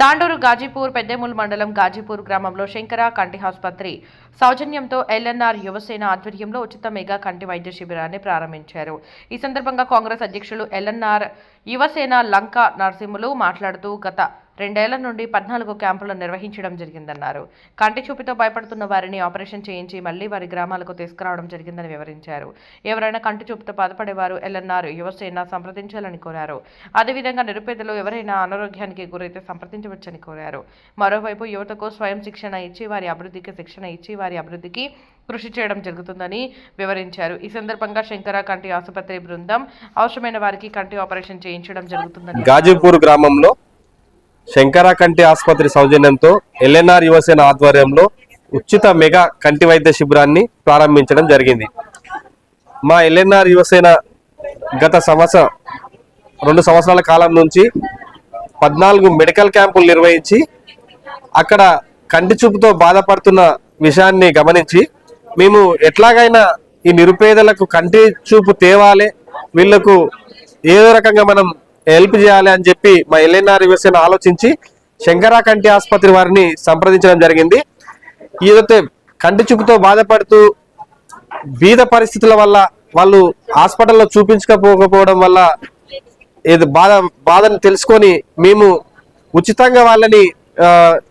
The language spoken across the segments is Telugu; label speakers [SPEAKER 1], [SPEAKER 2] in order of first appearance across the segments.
[SPEAKER 1] తాండూరు గాజీపూర్ పెద్దేముల్ మండలం గాజీపూర్ గ్రామంలో శంకర కంటి ఆసుపత్రి సౌజన్యంతో ఎల్ఎన్ఆర్ యువసేన ఆధ్వర్యంలో ఉచిత మెగా కంటి వైద్య శిబిరాన్ని ప్రారంభించారు. ఈ సందర్భంగా కాంగ్రెస్ అధ్యక్షులు ఎల్ఎన్ఆర్ యువసేన లంక నరసింహులు మాట్లాడుతూ గత రెండేళ్ళ నుండి పద్నాలుగు క్యాంపులు నిర్వహించడం జరిగిందన్నారు. కంటి చూపుతో భయపడుతున్న వారిని ఆపరేషన్ చేయించి మళ్ళీ వారి గ్రామాలకు తీసుకురావడం జరిగిందని వివరించారు. ఎవరైనా కంటి చూపుతో బాధపడేవారు ఎల్ఎన్ఆర్ యువసేన సంప్రదించాలని కోరారు. అదేవిధంగా నిరుపేదలు ఎవరైనా అనారోగ్యానికి గురైతే సంప్రదించవచ్చని కోరారు. మరోవైపు యువతకు స్వయం శిక్షణ ఇచ్చి వారి అభివృద్ధికి శిక్షణ ఇచ్చి వారి అభివృద్ధికి కృషి చేయడం జరుగుతుందని వివరించారు. ఈ సందర్భంగా శంకర కంటి ఆసుపత్రి బృందం అవసరమైన వారికి కంటి ఆపరేషన్ చేయించడం జరుగుతుందని
[SPEAKER 2] గాజీపూర్ గ్రామంలో శంకర కంటి ఆసుపత్రి సౌజన్యంతో ఎల్ఎన్ఆర్ యువసేన ఆధ్వర్యంలో ఉచిత మెగా కంటి వైద్య శిబిరాన్ని ప్రారంభించడం జరిగింది. మా ఎల్ఎన్ఆర్ యువసేన గత సంవత్సరం రెండు సంవత్సరాల కాలం నుంచి పద్నాలుగు మెడికల్ క్యాంపులు నిర్వహించి అక్కడ కంటి చూపుతో బాధపడుతున్న విషయాన్ని గమనించి మేము ఎట్లాగైనా ఈ నిరుపేదలకు కంటి చూపు తేవాలి వీళ్ళకు ఏదో రకంగా మనం హెల్ప్ చేయాలి అని చెప్పి మా ఎల్ఎన్ఆర్ యువసేన ఆలోచించి శంకరా కంటి ఆసుపత్రి వారిని సంప్రదించడం జరిగింది. ఏదైతే కంటి చూపుతో బాధపడుతూ బీద పరిస్థితుల వల్ల వాళ్ళు హాస్పిటల్లో చూపించకపోకపోవడం వల్ల ఏది బాధ బాధను తెలుసుకొని మేము ఉచితంగా వాళ్ళని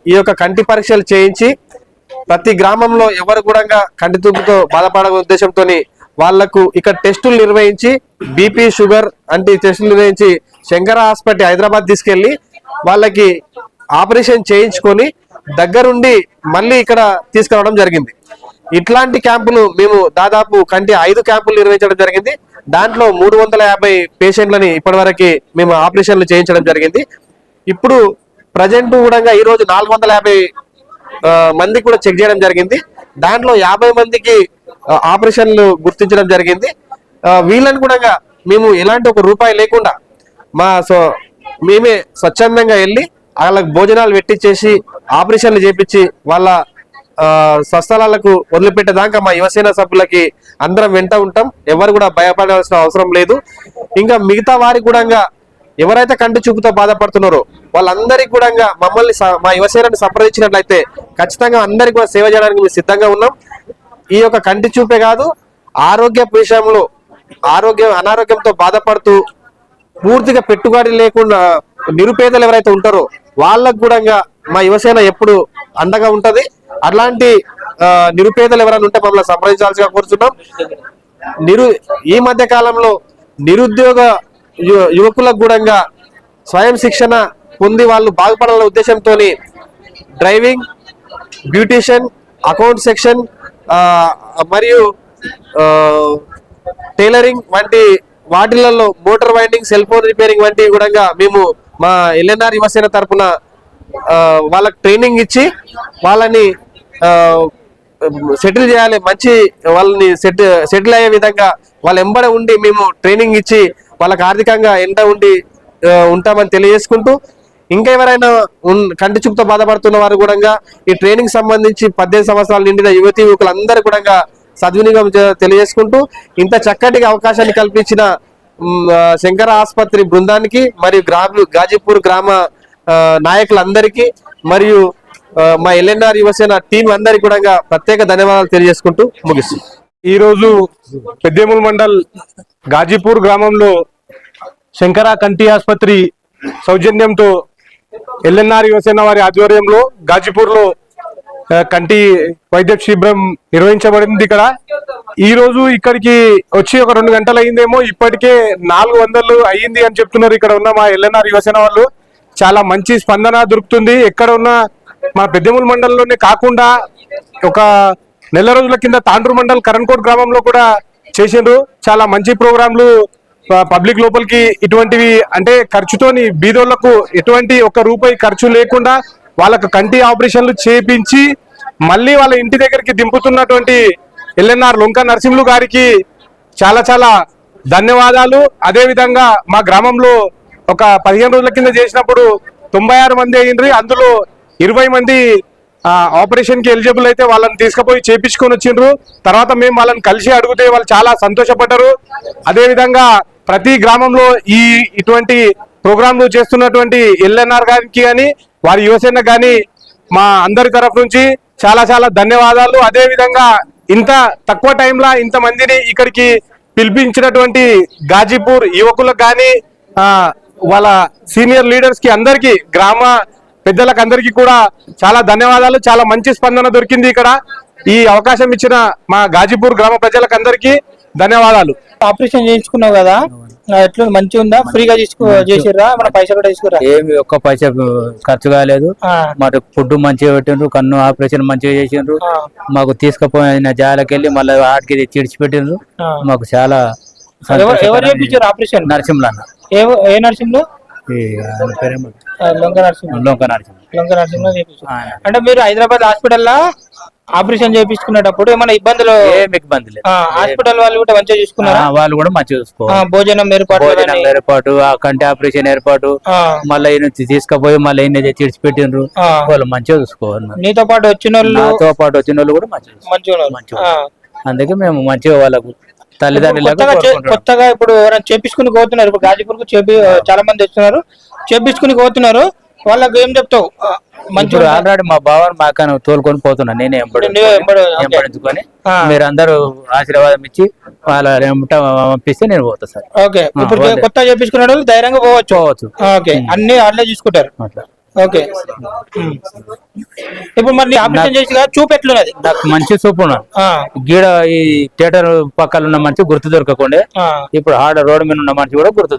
[SPEAKER 2] ఈ యొక్క కంటి పరీక్షలు చేయించి ప్రతి గ్రామంలో ఎవరు కూడా కంటి చూపుతో బాధపడే ఉద్దేశంతో వాళ్ళకు ఇక్కడ టెస్టులు నిర్వహించి బీపీ షుగర్ అంటే టెస్టులు నుంచి శంకర హాస్పిటల్ హైదరాబాద్ తీసుకెళ్ళి వాళ్ళకి ఆపరేషన్ చేయించుకొని దగ్గరుండి మళ్ళీ ఇక్కడ తీసుకురావడం జరిగింది. ఇట్లాంటి క్యాంపులు మేము దాదాపు కంటి ఐదు క్యాంపులు నిర్వహించడం జరిగింది. దాంట్లో మూడు వందల యాభై పేషెంట్లని ఇప్పటివరకు మేము ఆపరేషన్లు చేయించడం జరిగింది. ఇప్పుడు ప్రజెంట్ కూడా ఈరోజు నాలుగు వందల యాభై మందికి మంది కూడా చెక్ చేయడం జరిగింది. దాంట్లో యాభై మందికి ఆపరేషన్లు గుర్తించడం జరిగింది. వీళ్ళని కూడా మేము ఎలాంటి ఒక రూపాయి లేకుండా మా సో మేమే స్వచ్ఛందంగా వెళ్ళి వాళ్ళకి భోజనాలు పెట్టించేసి ఆపరేషన్లు చేపించి వాళ్ళ స్వస్థలాలకు వదిలిపెట్టేదాకా మా యువసేన సభ్యులకి అందరం వెంట ఉంటాం. ఎవరు కూడా భయపడాల్సిన అవసరం లేదు. ఇంకా మిగతా వారికి కూడా ఎవరైతే కంటి చూపుతో బాధపడుతున్నారో వాళ్ళందరికీ కూడా మమ్మల్ని మా యువసేనని సంప్రదించినట్లయితే ఖచ్చితంగా అందరికీ కూడా సేవ చేయడానికి మేము సిద్ధంగా ఉన్నాం. ఈ యొక్క కంటి చూపే కాదు ఆరోగ్య విషయంలో ఆరోగ్యం అనారోగ్యంతో బాధపడుతూ పూర్తిగా పెట్టుబడి లేకుండా నిరుపేదలు ఎవరైతే ఉంటారో వాళ్ళకు కూడా మా యువసేన ఎప్పుడు అండగా ఉంటది. అట్లాంటి నిరుపేదలు ఎవరైనా ఉంటే మమ్మల్ని సంప్రదించాల్సిగా కోరుతున్నాం నిరు ఈ మధ్య కాలంలో నిరుద్యోగ యువకులకు కూడా స్వయం శిక్షణ పొంది వాళ్ళు బాగుపడాలనే ఉద్దేశంతో డ్రైవింగ్ బ్యూటిషియన్ అకౌంట్ సెక్షన్ మరియు టైలరింగ్ వంటి వాటిలలో motor winding cell phone repairing వంటివి కూడా మేము మా ఎల్ఎన్ఆర్ యువసేన తరపున వాళ్ళకి ట్రైనింగ్ ఇచ్చి వాళ్ళని సెటిల్ చేయాలి మంచి వాళ్ళని సెట్ సెటిల్ అయ్యే విధంగా వాళ్ళ ఎంబడ ఉండి మేము ట్రైనింగ్ ఇచ్చి వాళ్ళకి ఆర్థికంగా ఎండ ఉండి ఉంటామని తెలియజేసుకుంటూ ఇంకా ఎవరైనా కంటి చూపుతో బాధపడుతున్న వారు కూడా ఈ ట్రైనింగ్ సంబంధించి పద్దెనిమిది సంవత్సరాలు నిండిన యువతి యువకులందరూ కూడా సద్వినియోగం తెలియజేసుకుంటూ ఇంత చక్కటి అవకాశాన్ని కల్పించిన శంకర ఆసుపత్రి బృందానికి మరియు గ్రామ గాజీపూర్ గ్రామ నాయకులందరికీ మరియు మా ఎల్ఎన్ఆర్ యువసేన టీం అందరికీ కూడా ప్రత్యేక ధన్యవాదాలు తెలియజేసుకుంటూ ముగిస్తుంది.
[SPEAKER 3] ఈ రోజు పెద్దేముల్ మండల్ గాజీపూర్ గ్రామంలో శంకర కంటి ఆసుపత్రి సౌజన్యంతో ఎల్ఎన్ఆర్ యువసేన వారి ఆధ్వర్యంలో గాజీపూర్లో కంటి వైద్య శిబిరం నిర్వహించబడింది ఇక్కడ. ఈ రోజు ఇక్కడికి వచ్చి ఒక రెండు గంటలు అయిందేమో ఇప్పటికే నాలుగు వందలు అయ్యింది అని చెప్తున్నారు ఇక్కడ ఉన్న మా ఎల్ఎన్ఆర్ యువసేన వాళ్ళు. చాలా మంచి స్పందన దొరుకుతుంది. ఎక్కడ ఉన్న మా పెద్దమూలు మండలంలోనే కాకుండా ఒక నెల రోజుల కింద తాండ్రు మండల్ కరణ్కోట్ గ్రామంలో కూడా చేసిండ్రు. చాలా మంచి ప్రోగ్రాంలు పబ్లిక్ లోపలికి ఇటువంటివి అంటే ఖర్చుతోని బీదోళ్ళకు ఎటువంటి ఒక రూపాయి ఖర్చు లేకుండా వాళ్ళకు కంటి ఆపరేషన్లు చేపించి మళ్ళీ వాళ్ళ ఇంటి దగ్గరికి దింపుతున్నటువంటి ఎల్ఎన్ఆర్ లొంక నరసింహులు గారికి చాలా చాలా ధన్యవాదాలు. అదేవిధంగా మా గ్రామంలో ఒక పదిహేను రోజుల కింద చేసినప్పుడు తొంభై ఆరు మంది అయ్యిండ్రి. అందులో ఇరవై మంది ఆపరేషన్కి ఎలిజిబుల్ అయితే వాళ్ళని తీసుకుపోయి చేపించుకొని వచ్చిండ్రు. తర్వాత మేము వాళ్ళని కలిసి అడిగితే వాళ్ళు చాలా సంతోషపడ్డారు. అదేవిధంగా ప్రతి గ్రామంలో ఈ ఇటువంటి ప్రోగ్రాంలు చేస్తున్నటువంటి ఎల్ఎన్ఆర్ గారికి కానీ వారి యువసేన కానీ మా అందరి తరఫు నుంచి చాలా చాలా ధన్యవాదాలు. అదే విధంగా ఇంత తక్కువ టైంలో ఇంత మందిని ఇక్కడికి పిలిపించినటువంటి గాజీపూర్ యువకులకు కానీ వాళ్ళ సీనియర్ లీడర్స్కి అందరికి గ్రామ పెద్దలకు అందరికీ కూడా చాలా ధన్యవాదాలు. చాలా మంచి స్పందన దొరికింది ఇక్కడ. ఈ అవకాశం ఇచ్చిన మా గాజీపూర్ గ్రామ ప్రజలకు అందరికీ ధన్యవాదాలు.
[SPEAKER 4] ఆపరేషన్ చేయించుకున్నావు కదా? ఎట్లా మంచిగా ఉందా? ఫ్రీగా తీసుకో చేసిర్రా? మన పైసలు కూడా తీసుకురా?
[SPEAKER 5] ఏమి ఒక్క పైసా ఖర్చు కాలేదు. మాకు ఫుడ్ మంచిగా పెట్టిండ్రు కన్ను ఆపరేషన్ మంచిగా చేసిండ్రు. మాకు తీసుకుపోయిన జాలకి వెళ్ళి మళ్ళీ ఆడికి పెట్టిండ్రు. మాకు చాలా
[SPEAKER 4] ఎవరు చేయించారు ఆపరేషన్?
[SPEAKER 5] నరసింహులు అన్న.
[SPEAKER 4] ఏ నర్సింగ్
[SPEAKER 5] లొంక నరసింహులు?
[SPEAKER 4] లొంగ నర్సింగ్లో చేయించారు
[SPEAKER 5] ఆయన.
[SPEAKER 4] అంటే మీరు హైదరాబాద్ హాస్పిటల్లో? ఆపరేషన్ చేయించుకునేటప్పుడు ఏమైనా ఇబ్బందులు?
[SPEAKER 5] ఏమి ఇబ్బంది లేదు.
[SPEAKER 4] హాస్పిటల్ వాళ్ళు కూడా మంచిగా చూసుకున్నారా?
[SPEAKER 5] వాళ్ళు కూడా మంచిగా చూసుకోవాలి.
[SPEAKER 4] భోజనం ఏర్పాటు
[SPEAKER 5] భోజనం ఏర్పాటు ఆ కంటి ఆపరేషన్ ఏర్పాటు మళ్ళీ తీసుకుపోయి మళ్ళీ ఈయన తెచ్చి ఇడిచిపెట్టిండ్రు
[SPEAKER 4] ఆ.
[SPEAKER 5] వాళ్ళు మంచిగా చూసుకోవాలి.
[SPEAKER 4] నీతో పాటు వచ్చిన వాళ్ళు
[SPEAKER 5] నాతో పాటు వచ్చిన వాళ్ళు కూడా మంచిగా.
[SPEAKER 4] మంచిగా.
[SPEAKER 5] అందుకే మేము మంచిగా వాళ్ళకు తల్లిదండ్రులకు
[SPEAKER 4] కొత్తగా ఇప్పుడు ఎవరైనా చేపించుకుని పోతున్నారు ఇప్పుడు గాజీపూర్కు చేపి చాలా మంది వస్తున్నారు. చేపించుకుని పోతున్నారు. వాళ్ళకి ఏం చెప్తావు?
[SPEAKER 5] ఇప్పుడు ఆల్రెడీ మా బావని మా అక్కను తోలుకొని పోతున్నా. నేనే. ఎంబడించుకొని. మీరు అందరూ ఆశీర్వాదం ఇచ్చి వాళ్ళ పంపిస్తే నేను పోతా సార్.
[SPEAKER 4] ఓకే. ఇప్పుడు. కొత్త చేపించుకునే వాళ్ళు ధైర్యంగా పోవచ్చు.
[SPEAKER 5] పోవచ్చు.
[SPEAKER 4] ఓకే. అన్ని వాళ్ళే చూసుకుంటారు.
[SPEAKER 5] అట్లా.
[SPEAKER 4] ఓకే. ఇప్పుడు మరి ఆపరేషన్ చేసి చూపు ఎట్లున్నది?
[SPEAKER 5] నాకు మంచి
[SPEAKER 4] ఆ,
[SPEAKER 5] గీడ ఈ థియేటర్ పక్కన ఉన్న మనిషి గుర్తు దొరకకుండా. ఇప్పుడు ఆడ రోడ్డు మీద ఉన్న మనిషి కూడా గుర్తు